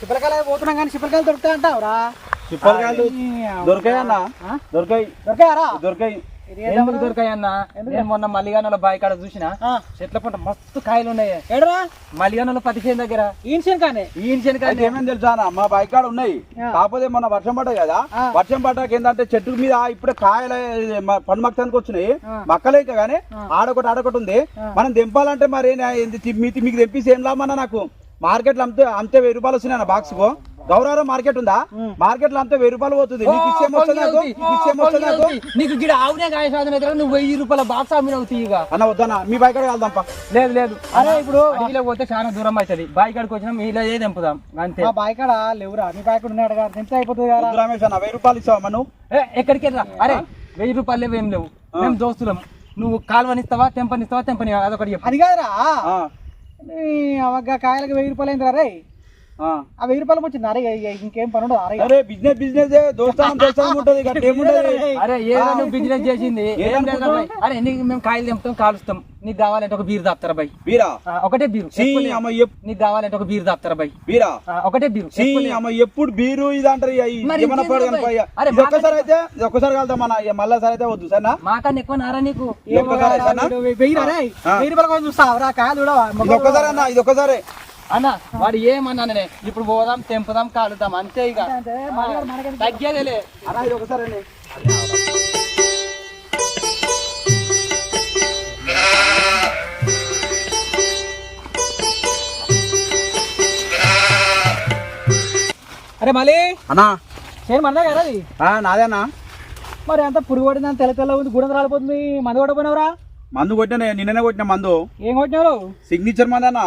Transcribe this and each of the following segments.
చిప్పలకాయలు పోతున్నాం కానీ చిప్పలకాయలు దొరుకుతాయి అంటావురా చిప్పలకాయలు దొరికాయన్నా ఆ? దొరికాయి దొరికాయారా దొరికాయి. ఇది ఎందుకు ఏదమ్మా? దొరకాయన్న నేను మొన్న మల్లిగానల బావి కాడ చూసిన. చెట్ల పంట మస్తు కాయలు ఉన్నాయి. ఏడరా? మల్లిగానల చేను దగ్గర. ఈన్షన్ కానీ? ఈ శనకాయ అయితే ఏమేమి తెలుసా అన్న, మా బైక్ కాడ ఉన్నాయి. కాకపోతే మొన్న వర్షం పడ్డది కదా. వర్షం పడ్డాక ఏంటంటే చెట్టు మీద ఇప్పుడే కాయలు ఇది మ- పండు మక్కడానికి వచ్చినాయి. ఆ. మక్కలే ఇంకా కానీ. ఆడొకటి ఆడొకటి ఉంది. మనం దింపాలంటే మరి మీకు తెప్పిస్తే ఏం లాభమన్నా నాకు? మార్కెట్లో అమ్మితే అమ్మితే వెయ్యి రూపాయలు వస్తున్నాయి బాక్స్కు గౌరవ మార్కెట్ ఉందా. మార్కెట్లో అమ్మితే వెయ్యి రూపాయలు పోతుంది నీకు వస్తుంది నాకు గిడ ఆవునే కాయ సాధన అయితే నువ్వు వెయ్యి రూపాయల బాక్స్ అమ్మినవు తీయగా అన్న వద్దన్న మీ బైక్ కాడ వెళ్దాంపా లేదు లేదు అరే ఇప్పుడు అడవిలో పోతే చాలా దూరం అవుతుంది బావి కాడికి వచ్చినా మీలో ఏ దింపుదాం అంతే మా బాయ్ కాడ లేవురా మీ బాయ్ కాడ ఉన్నాడు కదా ఎంత అయిపోతుంది కదా వద్దు రమేష్ అన్న వెయ్యి రూపాయలు ఇస్తావా నువ్వు ఎక్కడికి వెళ్ళరా అరే వెయ్యి రూపాయలు లేవు ఏం లేవు మేము దోస్తులం నువ్వు కాలువనిస్తావా తెంపనిస్తావా తెంపని అదొకటి అది కాదురా అవగా కాయలకు వెయ్యి రూపాయలు అయింది రే ఆ. వెయ్యి రూపాయలు వచ్చింది. అరే ఇక పని ఉండదు అరే అరే బిజినెస్ బిజినెస్ దోస్తానం దోస్తానం ఉంటది గట్టి ఏముంటది అరే ఏదో నువ్వు బిజినెస్ చేసింది? ఏం లేదు బాయ్. అరే నీకు మేము కాయలు తెంపుతాం కాలుస్తాం. నీకు కావాలంటే ఒక బీరు తాపుతారా బై? వీరా ఒకటే బీరు. నీకు కావాలంటే ఒక బీరు తాపుతారా బై? వీరా ఒకటే బీరు. అమ్మ ఎప్పుడు బీరు ఇది అంటారు. అరే ఒక్కసారి అయితే ఇది ఒక్కసారి కలుద్దాం ఇక మళ్ళా సారి అయితే వద్దు సరేనా? మాకన్నా ఎక్కువ నారా నీకు? వెయ్యి రూపాయల కోసం చూస్తావు? రా కాయలు ఒక్కసారి అన్న ఇది ఒక్కసారి. అన్న వాడు ఏమన్నానే ఇప్పుడు పోదాం తెంపుదాం కాలుదాం అంతే ఇక? తగ్గేదేలే. అన్న ఇది ఒకసారి అరే మళ్ళీ? అన్నా. సేమ్ మనదే కదా అది? నాదేనా మరి అంత పురుగు పడిందని తెల్ల తెల్ల ఉంది గుడం రాలిపోతుంది మందు కొట్టపోయినవరా మందు కొట్టిన నిన్ననే కొట్టిన మందు. ఏం కొట్టినారు సిగ్నేచర్ మందేనా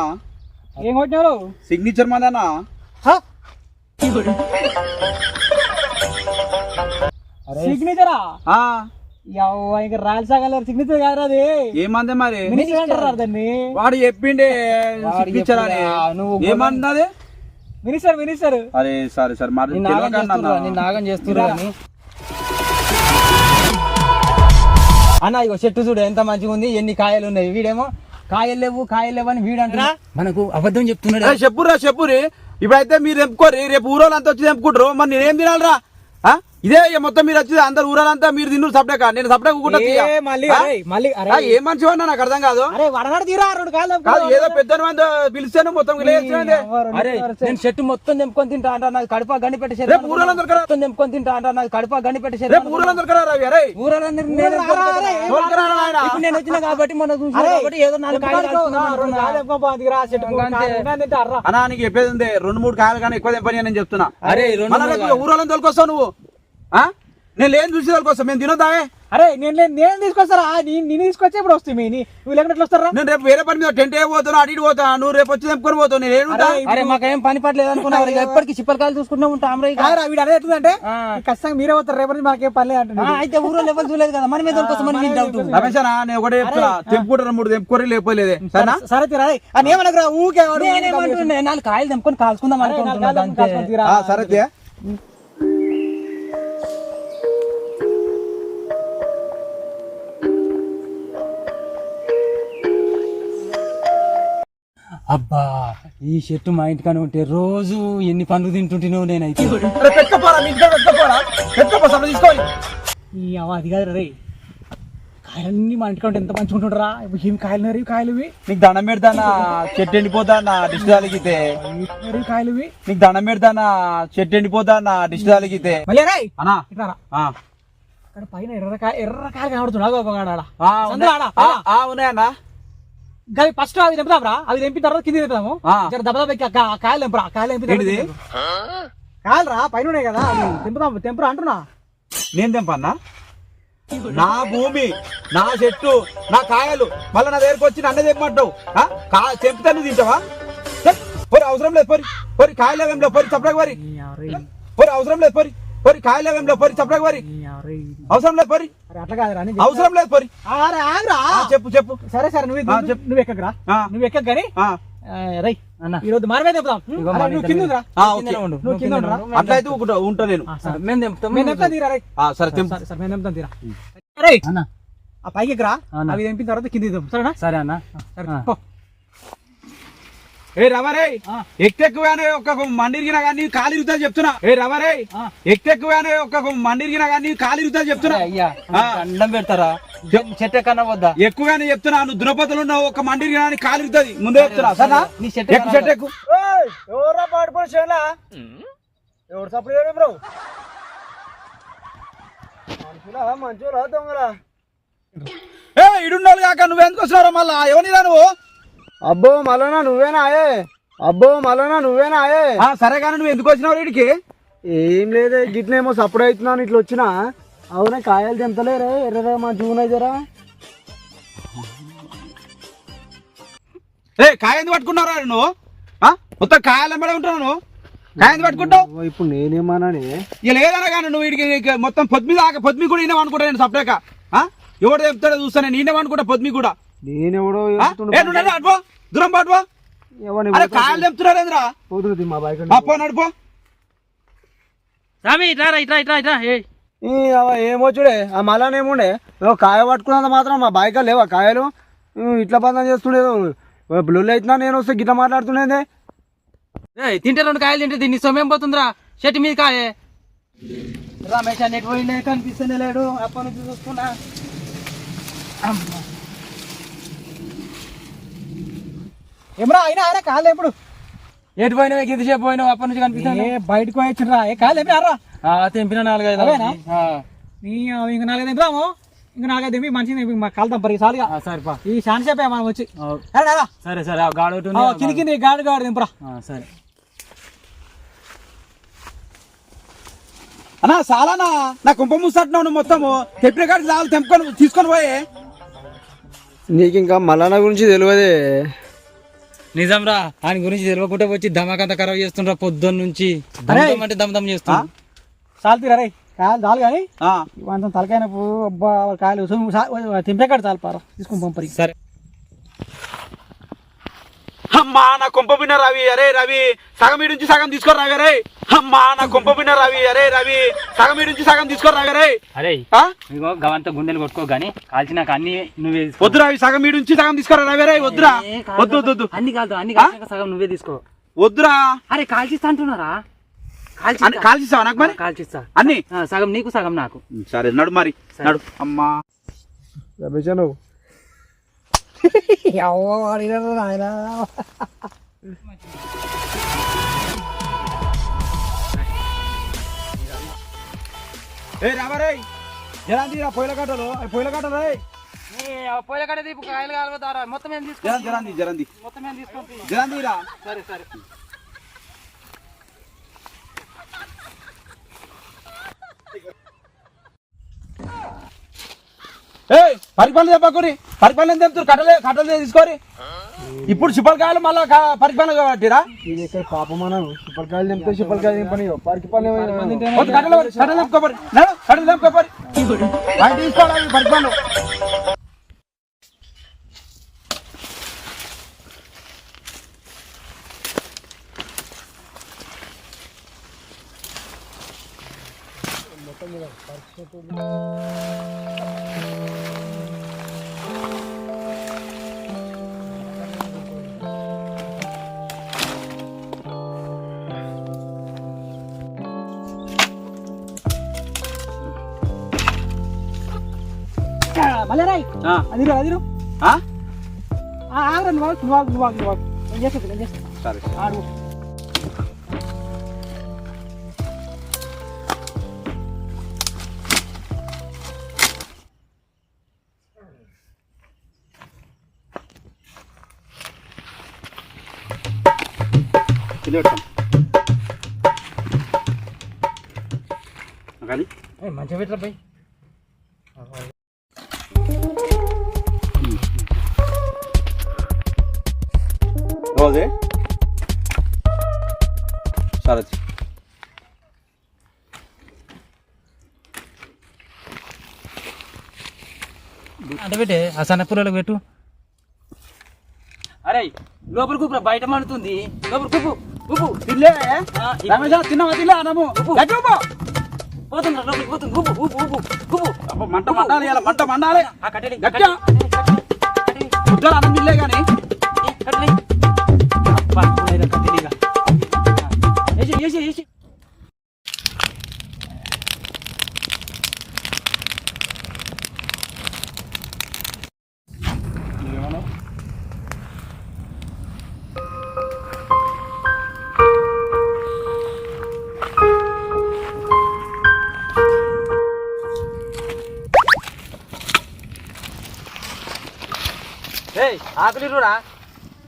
ఏం కొట్టినారు? సిగ్నేచర్ మందేనా సిగ్నేచరా ఇంకా రాయల్ సాగర్ సిగ్నేచర్ కాదు అది. ఏ మందే మరి దాన్ని? వాడు చెప్పిండే సిగ్నేచర్ అని ఏమన్నది మినిస్టర్ మినిస్టర్ అరే సరే సరే మరి నాగం అని. అన్న ఇగో చెట్టు చూడు ఎంత మంచిగా ఉంది ఎన్ని కాయలు ఉన్నాయి వీడేమో కాయలు లేవు కాయలు లేవు అని వీడు అంటున్నా మనకు అబద్ధం చెప్తున్నాడు. చెప్పురా చెప్పురి ఇప్పుడైతే మీరు తెంపుకోరి రేపు ఊరోళ్ళంతా వచ్చి తెంపుకుంటారు మరి నేనేం తినాలరా? ఇదే ఇక మొత్తం మీరు వచ్చి అందరు ఊరాలంతా మీరు తిన్ను సపడక నేను సపడక తీయ. ఏ మనిషి వాడినా నాకు అర్థం కాదు? అరే వడనాడు తీరా రెండు కాళ్ళు కాదు ఏదో పెద్ద పిలిచాను మొత్తం నేను చెట్టు మొత్తం తెంపుకొని తింటా అంటా నాకు కడుపా గని పెట్టి రేపు ఊరోళ్ళందరూ కరా మొత్తం తెంపుకొని తింటా అంటా నాకు కడుపా గని పెట్టి రేపు రవి? అరే ఊరాలందరూ నేను వచ్చిన కాబట్టి మొన్న చూసిన కాబట్టి ఏదో నాలుగు చెప్పేది ఉంది రెండు మూడు కాయలు కానీ ఎక్కువ తెంపని నేను చెప్తున్నా. అరే ఊరోళ్ళని తోలుకొస్తావు నువ్వు? నేను లేని చూసి తోలుకొస్తా మేము తినొద్దామే? అరే నేను నేను- నేను తీసుకొస్తారా? నీ- నేను తీసుకొచ్చి ఇప్పుడు వస్తుంది మీ నువ్వు లేకుండా వస్తారా? నేను రేపు వేరే పని మీద టెంట్ ఏ పోతాను అటు ఇటు పోతా నువ్వు రేపు వచ్చి తెంపుకొని పోతావు నేను ఏడుంటా? అరే, మాకేం పని పట్టలేదు అనుకున్నావు ఇక ఎప్పటికీ చిప్పలకాయలు చూసుకుంటూ ఉంటాం రా వీడు అదే ఎట్లుందంటే. ఖచ్చితంగా మీరే పోతారు రేపటి నుంచి మాకేం పని లేదు అయితే ఊరో లెవెల్ చూడలేదు కదా? మన మీద దొరకొస్తాం మన మీద డౌట్ రమేష్ అన్న నేను ఒకటే చెప్తున్నా తెంపుకుంటారు మూడు తెంపుకోరి లేకపోలేదే. సరేనా? సరే తీరా. అని ఏమనకురా ఊకే నేనేమంటున్నా నాలుగు కాయలు తెంపుకొని కాల్చుకుందాం అనుకుంటున్నా సరే అబ్బా ఈ చెట్టు మా ఇంటికానే ఉంటే రోజు ఎన్ని పండ్లు తింటుంటేనో నేనైతే. ఈ అవ్వ అది కాదు రే కాయలన్నీ మా ఇంటికి ఉంటే ఎంత మంచిగా ఇప్పుడు ఏం కాయలు ఉన్నాయి కాయలు నీకు దండం పెడతానా? చెట్టు ఎండిపోతానా? అలిగితే మరి కాయలు నీకు దండం పెడతానా? చెట్టు ఎండిపోతానా? డిస్ట్ అలిగితే మళ్ళీ రే. అక్కడ పైన. ఆడ, ఆ, పైన. ఆ, ఉన్నాయన్నా. గవి ఫస్ట్ అవి తెంపుతాంరా అవి తెంపిన తర్వాత కింద తెంపుతాము ఆ. జర దెబ్బ దెబ్బ ఎక్కి ఆ కా- కాయలు తెంపురా. కాయలు తెంపిన ఏంటిది? కాయలు రా పైన ఉన్నాయి కదా. తెంపుతాం తెంపురా అంటున్నా. నేను తెంపన్నా నా భూమి నా చెట్టు నా కాయలు మళ్ళీ నా దగ్గరకు వచ్చి నన్నే? కా తెంపితే నువ్వు తింటావా. పోరి అవసరం లేదు పోరి. పోరి కాయలు ఏం లేవు పోరి చప్పడానికి పోరి. పోరి అవసరం లేదు పోరి. పోరి కాయలు ఏం లేవు పోరి చప్పడానికి పోరి. అవసరం లేదు పోరి. అట్లా కాదురా అవసరం లేదు పోరి. చెప్పు చెప్పు. సరే సరే నువ్వు చెప్పు. నువ్వు ఎక్కకరా నువ్వు ఎక్కక కానీ రై అన్న. ఈ రోజు మనమే మన నువ్వు కింద. నువ్వు కింద? అట్లా అయితే ఉంటా నేను. మేము తెంపుతాం మేము తెంపుతాం తీరా రై సరే తెంపు. సరే మేము తెంపుతాం తీరా. అరే అన్న. ఆ పైకి ఎక్కరా? అన్న. అవి తెంపిన తర్వాత కింద సరేనా? సరే అన్న. సరే. ఏ రవరే ఆ. ఎక్కెక్కువగానే ఒక మండిరిగినా కానీ కాలు ఇరుగుతా చెప్తున్నా. ఏ రవరే ఆ. ఎక్కెక్కువగానే ఒక మండిరిగినా కానీ కాలు ఇరుగుతా చెప్తున్నా. అయ్యా. దండం పెడతారా? చెట్టు ఎక్కన్నా వద్దా ఎక్కువగానే చెప్తున్నా నువ్వు దురపతులు ఉన్నావు ఒక మండిరిగినా కానీ కాలు ఇరుగుతుంది ముందే చెప్తున్నా సరేనా? నీ చెట్టు ఎక్కు చెట్టు ఎక్కు ఎవరా చేయలా? ఎవరు సప్పుడు బ్రో? మనుషులా మంచోరా దొంగరా ఏ ఇడున్నోళ్ళు కాక నువ్వెందుకు వస్తున్నావు మళ్ళా? ఎవరిరా నువ్వు? అబ్బో మళ్ళనా నువ్వేనా ఆయే అబ్బో మళ్ళనా నువ్వేనా ఆయే ఆ, సరే కానీ నువ్వు ఎందుకు వచ్చినావు వీడికి ఏం లేదే గిట్నేమో సప్పుడు అవుతున్నాను ఇట్లా వచ్చినా. అవునే కాయలు తెంపలేరే ఎర్రరా మా జూన్ అయితేరా ఏ కాయ ఎందుకు పట్టుకున్నారా నువ్వు ఆ? మొత్తం కాయలు ఎంబడే ఉంటున్నావు నువ్వు. కాయ ఎందుకు పట్టుకుంటావు? ఇప్పుడు నేనేమన్నానే? ఇక లేదన్నా కానీ నువ్వు వీడికి మొత్తం పొద్దు దాకా పొద్దు కూడా ఈయన అనుకుంటా నేను సపరేక ఎవడు చెప్తాడో చూస్తాను నేనే అనుకుంటా పొద్దు కూడా. నేనెవడో ఆ? ఏ నువ్వు నడు, అటుపో దూరం పాటుపో అరే కాయలు తెంపుతున్నారు ఏంద్రా పోతుంది మా బైక్ అప్పో నడుపో స్వామి ఇట్లా రా, ఇట్లా ఇట్లా ఇట్లా ఏ. ఏమో చూడే ఆ మళ్ళానేముండే ఏదో కాయ పట్టుకున్నంత మాత్రం మా బైక్ లేవా కాయలు? ఇట్లా బంధం చేస్తుండేదో. బ్లూలు అవుతున్నా నేను వస్తే గిట్ల మాట్లాడుతుండేది. తింటే రెండు కాయలు తింటే దీన్ని సొమ్మేం పోతుందిరా? చెట్టు మీద కాయే. రమేష్ అన్నట్టు పోయిండే కనిపిస్తూనే లేడు. అప్పటి నుంచి చూసుకున్నా ఏమరా అయినా ఆయన కాళ్ళు ఎప్పుడు ఎటు పోయినావు? గిద్ది చెప్పు పోయినావు? అప్పటి నుంచి కనిపిస్తాను ఏ బయటకు వచ్చినరా ఏ కాళ్ళు ఎప్పుడు తెంపిన నాలుగైదు నీ ఇంక నాలుగైదు ఎంపరాము ఇంక నాలుగైదు ఎంపి మంచిది మా కాలుతాం పరి సాలుగా. ఆ, సరేపా ఈ శాన్ చెప్పే మనం వచ్చి. సరే సరే ఆ గాడి కింది కింది గాడి గాడి దింపరా ఆ, సరే. అన్నా చాలానా నా కుంప ముసట్టినావు నువ్వు మొత్తము. తెప్పిన కాడికి చాలు తెంపుకొని తీసుకొని పోయే. నీకు ఇంకా మల్లన్న గురించి తెలియదే. నిజం రా ఆయన గురించి తెలియకుండా వచ్చి ధమాకంతా ఖరాబ్ చేస్తుండ్రా పొద్దున్న నుంచి. అంటే దమ్ దమ్ చేస్తున్నా చాలు రే కాయలు చాలు కానీ తలకాయనప్పుడు అబ్బా కాయలు. తింపేకాడు చాలు పారా. తీసుకుని పంపరి. సరే. అమ్మా నా కుంప పిన్న రవి అరే రవి సగం నుంచి సగం తీసుకొని రావి అరే. అమ్మా నా కుంప పిన్న రవి అరే రవి సగం నుంచి సగం తీసుకొని రావి అరే. అరే ఆ? ఇగో గవంతా గుండెలు కొట్టుకో గానీ కాల్చినాక అన్ని నువ్వే తీసుకో. వద్దు రావి సగం నుంచి సగం తీసుకురా రవి అరే వద్దురా. కాదు, వద్దు వద్దు వద్దు. అన్ని కాదు అన్ని కాల్చినాక సగం నువ్వే తీసుకో. వద్దురా. అరే కాల్చిస్తా అంటున్నారా? కాల్చిస్తావా నాకు మరి? కాల్చిస్తా. అన్ని? సగం నీకు సగం నాకు. సరే నడు మరి నడు. అమ్మా. ఆయన ఏ రావరే జరాంది రా పొయ్యిల కట్టలు పొయ్యిల కట్టలు రే పోయిన కడ దీపు కాయలు కాలుతారా మొత్తం ఏం తీసుకో జరాంది జరాంది జరాంది మొత్తం ఏం తీసుకోండి జరాంది రా సరే సరే ఏ పరిపాలన చెప్పకూరి. పరిపాలన తెంపుతారు కట్టలే కట్టలే తీసుకోరి ఇప్పుడు చిప్పలకాయలు మళ్ళా పరిపాలన కాబట్టిరా పాపమన్నాను చిప్పలకాయలు తింటే చిప్పలకాయలు తింపని వద్దు, కట్టెలు పరి, కట్టెలు తెంపుకోపరి కట్టెలు తెంపుకోపరి తీసుకోవాలి పరిపాలన? రాయ్ ఆ, అదిరు అదిరు ఆ? ఆగరా నువ్వు ఆగు, నువ్వు ఆగు, నువ్వు ఆగు, నువ్వు ఆగు. నేను చేస్తా నేను చేస్తా సరే ఆడు ఇది పెట్టాం కానీ మంచిగా పెట్టరా పోయి రోజే సరే అంటే పెట్టే ఆ పెట్టు. అరే లోపల కూపు బయట మండుతుంది. లోపల కూపు కూపు. తిల్లే ఆ, రమేష్ తిన్నావా? తిన్నా అన్నము. గట్టి ఊపు. పోతుంది లోపలికి పోతుంది. కూపు కూపు కూపు కూపు. అబ్బా, మంట మండాలి ఇలా మంట మండాలి. గట్టిగా. అన్నం తిల్లే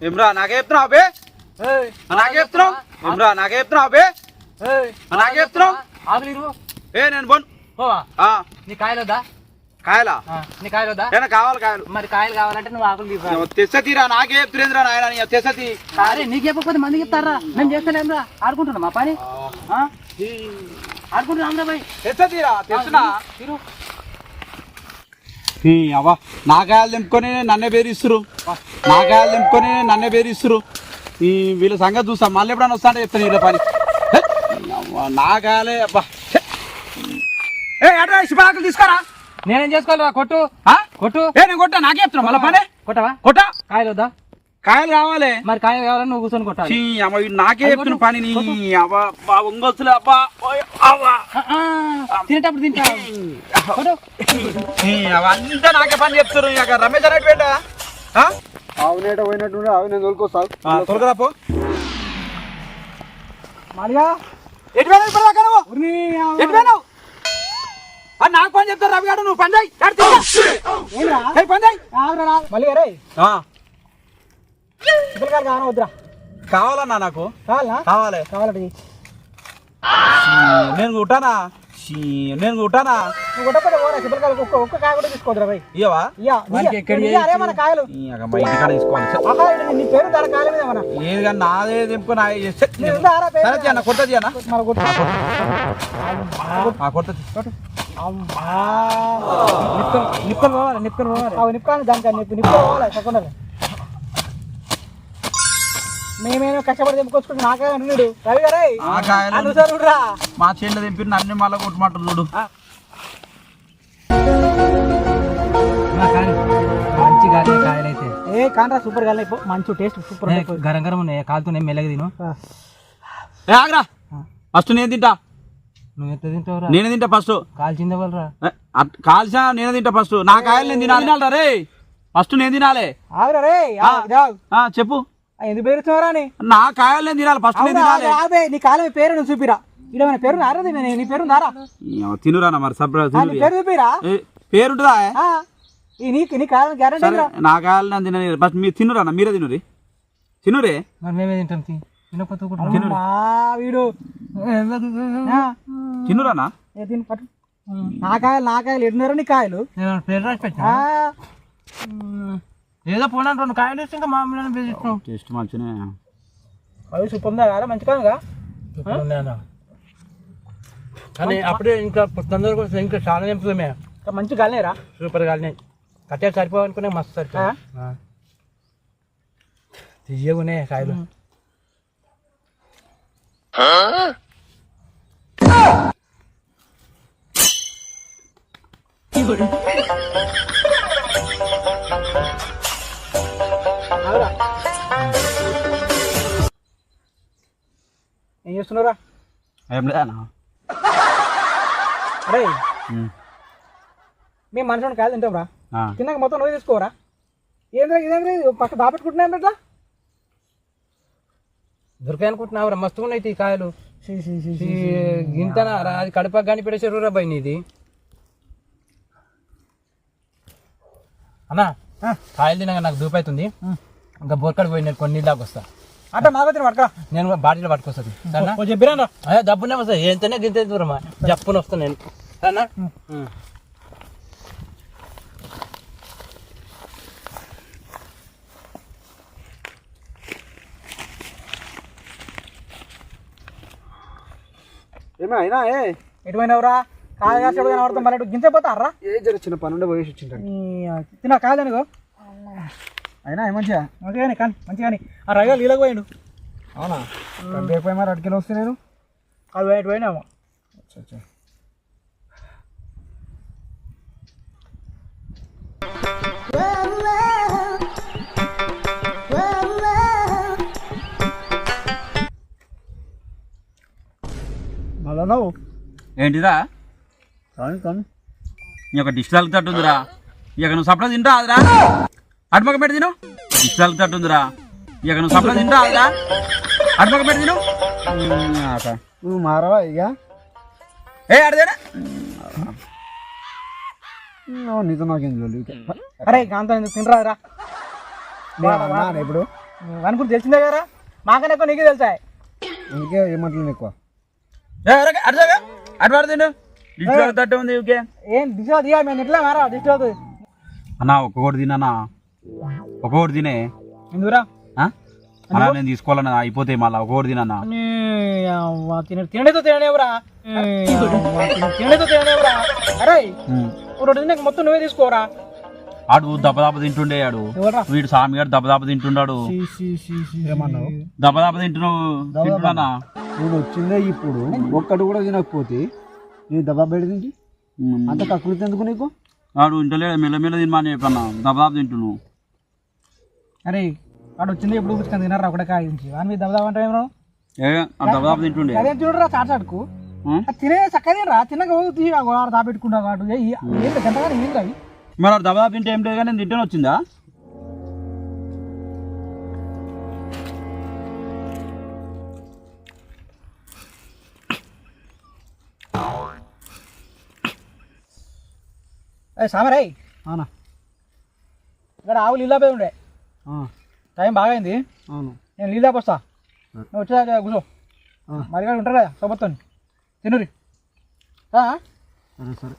ఏమ్రా నాకే చెప్తున్నావు అబే నాకే చెప్తున్నావు ఏమ్రా నాకే చెప్తున్నావు అబే నాకే చెప్తున్నావు ఆకలి ఏ నేను బోన్ నీ కాయలు వద్దా కాయలా నీ కాయలు వద్దా ఏనా కావాలి కాయలు. మరి కాయలు కావాలంటే నువ్వు ఆకులు తీసుకో. తెస్తీరా నాకే చెప్తురేంద్రా నాయన నీ తెస్తీ అరే నీకు చెప్పకపోతే మంది చెప్తారా మేము చేస్తలేం రా. ఆడుకుంటున్నాం మా పని? ఆడుకుంటున్నాం రా భయ్ తెస్తున్నా తిరు అవ్వ. నా కాయలు తెంపుకొని నన్నే బేరిస్తురు నా కాయలు తెంపుకొని నన్నే బేరిస్తురు ఈ వీళ్ళ సంగతి చూస్తా. మళ్ళీ ఎప్పుడైనా వస్తా అంటే చెప్తాను వీళ్ళ పని. హే, అవ్వ, నా కాయలే అబ్బా. ఏ అట్రా శిబాకులు తీసుకురా. నేనేం చేసుకోవాలిరా? కొట్టు. ఆ? కొట్టు. ఏ నేను కొట్టా? నాకే చెప్తున్నా. మళ్ళీ పని? కొట్టవా? కొట్టా? కాయలు వద్దా? కాయలు కావాలి. మరి కాయలు కావాలని నువ్వు కూర్చొని కొట్టాలి. అమ్మ వీడు నాకే చెప్తున్న పని అబ్బా ఒంగొచ్చులే తినేటప్పుడు తింటా. అంతా నాకే పని చెప్తారు ఇక రమేష్ అన్నట్టు పెట్టా? అవునేట పోయినట్టు ఆవు నేను తోలుకొస్తావు తొలగరా పో. మాలిగా ఎటు పోయినావు ఇప్పుడు దాకా నువ్వు? ఎటు పోయినావు? ఆ, నాకు పని చెప్తారు రవి గారు. నువ్వు పని చేయి. పని చేయి. మళ్ళీ పిల్లకాయలు కావాలి వద్దురా? కావాలన్నా నాకు? కావాలా? కావాలి. కావాలంటే నేను కుట్టానా? నేను కుట్టానా? నువ్వు కొట్టకపోతే పోరా పిల్లకాయలు ఒక్క ఒక్క కాయ కూడా తీసుకోదురా భయ్ ఇయ్యవా? ఇయ్యా మన కాయలు? తీసుకోవాలి. ఛే. ఆహా, ఇది నీ పేరు దాని కాయల మీద మన ఏది కానీ నాదే నా? సరే కొట్టది అన్న మన కొట్టు పోవాలి పోవాలి. మేమేమో కష్టపడి తెంపుకొచ్చుకుంటే నాకే అన్నాడు రవి గారే ఆ కాయలు అనుసరుడురా మా చేనులో తెంపి నన్ను మళ్ళీ కొట్టమంటారు చూడు. మంచి కాయలు అయితే ఏ కాంట్రా సూపర్గా మంచి టేస్ట్ సూపర్ గరం గరం ఉన్నాయి. కాలుతున్నాయి మెల్లగా తిను. ఏ ఆగరా. ఫస్ట్ నేను తింటా. నువ్వు ఎంత తింటావురా? నేనే తింటా ఫస్ట్. కాల్చిందే వాళ్ళరా కాల్సా నేనే తింటా ఫస్ట్. నా కాయలు నేను తినాలి. తినాలరా రే ఫస్ట్ నేను తినాలి. ఆగురా రే. ఆ, చెప్పు. ఎందుకు పేరుతున్నారా అని నా కాయలు నేను తినాలి ఫస్ట్ నేను తినాలి. నీ కాలం పేరు నువ్వు చూపిరా. ఇక్కడ మన పేరు నారది నీ పేరు నారా తినురా మరి సబ్రా పేరు చూపిరా. పేరుంటుందా? నీకు నీ కాలం గ్యారంటీ నా కాయలు నేను తినని ఫస్ట్ మీరు తినురా మీరే తినురి తినురే మరి మేమే తింటాం తినకపోతే వీడు? తినురానా పట్టు. నా కాయలు నా కాయలు ఎన్నున్నారా నీ కాయలు? నేను పేరు రాసి పెట్టా? ఆ, ఏదో పోనా రెండు కాయలు ఇస్తే ఇంకా మామూలు టేస్ట్ మంచినే. అవి సూపర్ ఉందా కదా మంచి కాదుగా? కానీ అప్పుడే ఇంకా తొందరగా వస్తే ఇంకా చాలా నింపుతామే ఇంకా మంచి కాలనేరా సూపర్ కాలినాయి. కట్టే సరిపోవనుకునే మస్తు సరిపోయి తీయగునే కాయలు. ఆగురా. చేస్తున్నారా ఏం లేదా అరే మేము మనుషులను కాయలు తింటాం రా. తిన్నాక మొత్తం నువ్వు తీసుకోరా ఏంద్రా ఇదేంద్రా ఇది పక్క దాపెట్టుకుంటున్నాం ఎట్లా దొరికాయి అనుకుంటున్నావు మస్తుగా ఉన్నాయి ఈ కాయలు. గింతనా అది కడప కానీ పెట్టేసారు రా బై నీది. అన్నా కాయలు తినగా నాకు దూపు అవుతుంది ఇంకా బోర్కడ పోయి నేను కొన్ని దాకా వస్తా. అంటే మాకు తిన పడక నేను బాటిల్ పట్టుకొస్తుంది సరేనా? చెప్పిరా అదే డబ్బునే వస్తాయి. ఎంతనే గింత దూరమా జప్పున వస్తా నేను. సరేనా? ఏమే అయినా ఏ? ఎటువైనవరా కాయ కనబడతాం మరి గింజ పోతారా ఏ జర చిన్న పనుండే పోయేసి వచ్చింటాడు. తిన్నా కాదనుకో అయినా మంచిగా? మంచిగానే కానీ మంచిగాని ఆ రవ్యాలు నీళ్ళకి పోయిండు. అవునా? పోయి మరి అటుకెళ్ళి వస్తే నేను అది పోయినట్టు పోయినాము. మళ్ళా నవ్వు? ఏంటిరా? కానీ కానీ నీ యొక్క డిష్ తగ్గుతుందిరా ఇక నువ్వు సప్లై తింటా అదిరా అటుమక పెట్టి తిను. డిష్ తగ్గుతుందిరా ఇక నువ్వు సప్లై తింటా. అటుమక పెట్టి తిను. నువ్వు మారవా ఇక? ఏ అడిదేనా నీతో నాకేం తెలియదు అరే కాంత తినరా రా? అన్నాను ఇప్పుడు? అనుకుంటే తెలిసిందే కదా మాకన్నా ఎక్కువ నీకే తెలుసా అందుకే ఏమంటలేను ఎక్కువ? ఏ, అరే, అటు జరగ. అటు పడి తిను. డిష్ తట్టు ఉంది ఊకే ఏం దిశ దిగా మేము ఎట్లా మారా? అవుతుంది అన్నా ఒక్కొక్కటి తినన్నా ఒక్కొక్కటి తినే. ఎందుకురా? అన్నా నేను తీసుకోవాలన్నా అయిపోతాయి మళ్ళీ ఒక్కొక్కటి తినన్నా. తినడితో తినడితో అరే రెండు తిన్నాక మొత్తం నువ్వే తీసుకోరా? ఆడు దెబ్బ దెబ్బ తింటుండే ఆడు. వీడు స్వామి గారు తింటున్నాడు దెబ్బ తింటున్నావు తింటున్నా నేను వచ్చిందే ఇప్పుడు. ఒక్కటి కూడా తినకపోతే నీ దెబ్బ పెడి తింటి అంత కకృతి ఎందుకు నీకు? ఆడు ఇంటలే మెల్ల మెల్ల తినమని చెప్పన్నా. దెబ్బ దెబ్బ తింటున్నావు. అరే వాడు వచ్చింది ఎప్పుడు పుచ్చుకొని తినరా ఒకటే కాయ నుంచి వాని మీద దబదాబ అంటే ఏమో ఏ దెబ్బ తింటుండే. అదేం చూడరా చాటాడుకు? తినే చక్కగా తినరా? తినక పోదు తీ వాడు ఏ- ఏ- ఏంటి గంటగానే ఏంటి అవి మరి దెబ్బ తింటే ఏం లేదు కానీ తింటేనే వచ్చిందా? ఏ సామరాయ్. అవునా? ఇక్కడ ఆవులు నీళ్ళ పోయి ఉండే. టైం బాగా అయింది అవును. నేను నీళ్ళ పోస్తా? నువ్వు వచ్చేదాకా కూర్చో. మరి ఇక్కడ ఉంటారు? సొబత్తో తినురి? సరే సరే.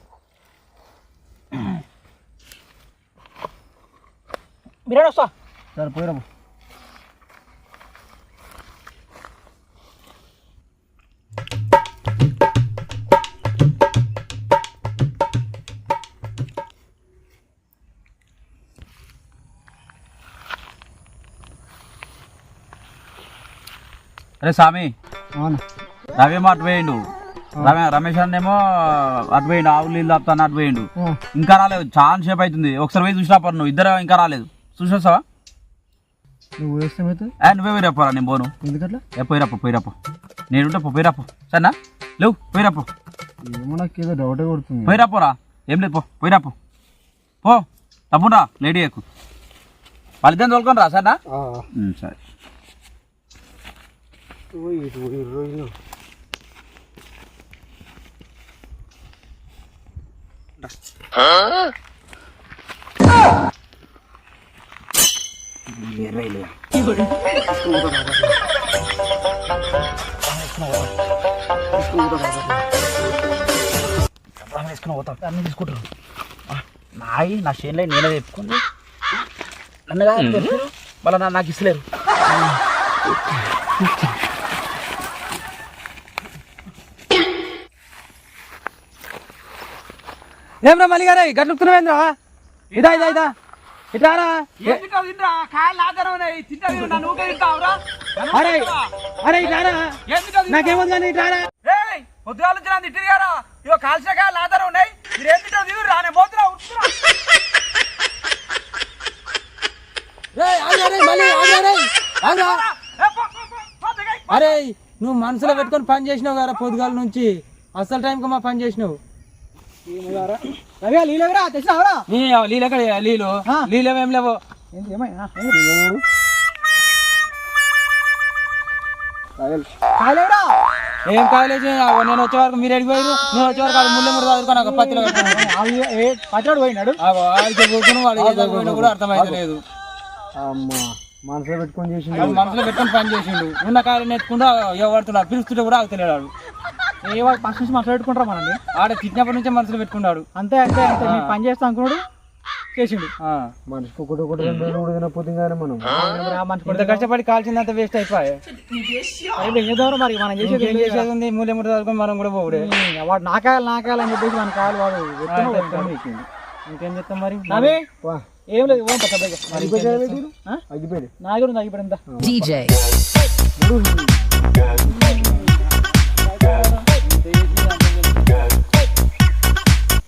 బిర్యానీ వస్తా. సరే పోయిరా అరే స్వామి అవును. రవేమో అటు పోయిండు. రమే రమేష్ అన్నేమో అటు పోయిండు ఆవులు నీళ్ళు తాపుతాను అటు పోయిండు. ఇంకా రాలేదు చాలా సేపు అవుతుంది ఒకసారి పోయి చూసినా పరు నువ్వు ఇద్దరు ఇంకా రాలేదు. చూసొస్తావా నువ్వు నువ్వే పోయిరప్పరా నేను పోను. ఎందుకట్లా? ఏ పోయిరప్ప పోయిరప్ప నేనుంటే పోయిరప్ప సరేనా? లేవు పోయిరప్ప ఏమో నాకు ఏదో డౌటే కొడుతుంది. పోయిరాపోరా ఏం లేదు పో పోయిరాపో పో తప్పురా లేడీ ఎక్కు వాళ్ళిద్దరిని తోలుకొని రా సరేనా? ఆ, సరే పోయి ఇటు పోయి. అన్ని తీసుకుంటారు. నాయి నా చేనులో నేనే చెప్పుకుంది నన్ను కాదు మళ్ళీ నాకు ఇస్తలేరు. ఏం రా మళ్ళీ గారే గట్లుకుతున్నావేంద్రా ఇదా ఇదా ఇదా. ఇట్లారా అరే అరే ఇట్లారా నాకేముంది కానీ ఇట్లారా వచ్చిన ఆధారం ఉన్నాయి. మీరు ఏం తింటారు దిగురు రానే. అరే నువ్వు మనసులో పెట్టుకొని పని చేసినావు కదా పొద్దుగాల నుంచి. అసలు టైంకి మా పని చేసినావు. లేవు. ఏం కాలేజ్ నేను వచ్చే వరకు మీరు ఎడిపోయారు నేను వచ్చే వరకు ముళ్ళ ముడి ఒక పత్తిలో పచ్చడి పోయినాడు? కూర్చొని అర్థమైతలేదు. అమ్మా మనసులో పెట్టుకొని మనసులో పెట్టుకొని పని చేసిండు. ఉన్న కాయలు నెట్టుకుంటూ ఎవడుతున్నాడు పిలుస్తుంటే కూడా ఆగుతలేడు ఏ వాడు ఫస్ట్ నుంచి మనసులో పెట్టుకుంటారా మనల్ని? ఆడ తిట్టినప్పటి నుంచే మనసులో పెట్టుకున్నాడు. అంతే అంతే అంతే. మీరు పని చేస్తా అనుకున్నాడు చేసిండు. మనిషికి ఒకటి ఒకటి రెండు రెండు కూడా తినకపోతే కానీ మనం. ఇంత కష్టపడి కాల్చిందంత వేస్ట్ అయిపోయి. మరి మనం చేసేది ఏం చేసేది ఉంది? మూలే ముడి చదువుకొని మనం కూడా పోవుడే. వాడు నాకాయాలి నాకాయాలి అని చెప్పేసి మన కాయలు వాడు ఇంకేం చెప్తాం మరి? నవే. ఏం లేదు ఓం పచ్చ అగ్గిపోయి నా దగ్గర ఉంది అగ్గిపోయిందా DJ.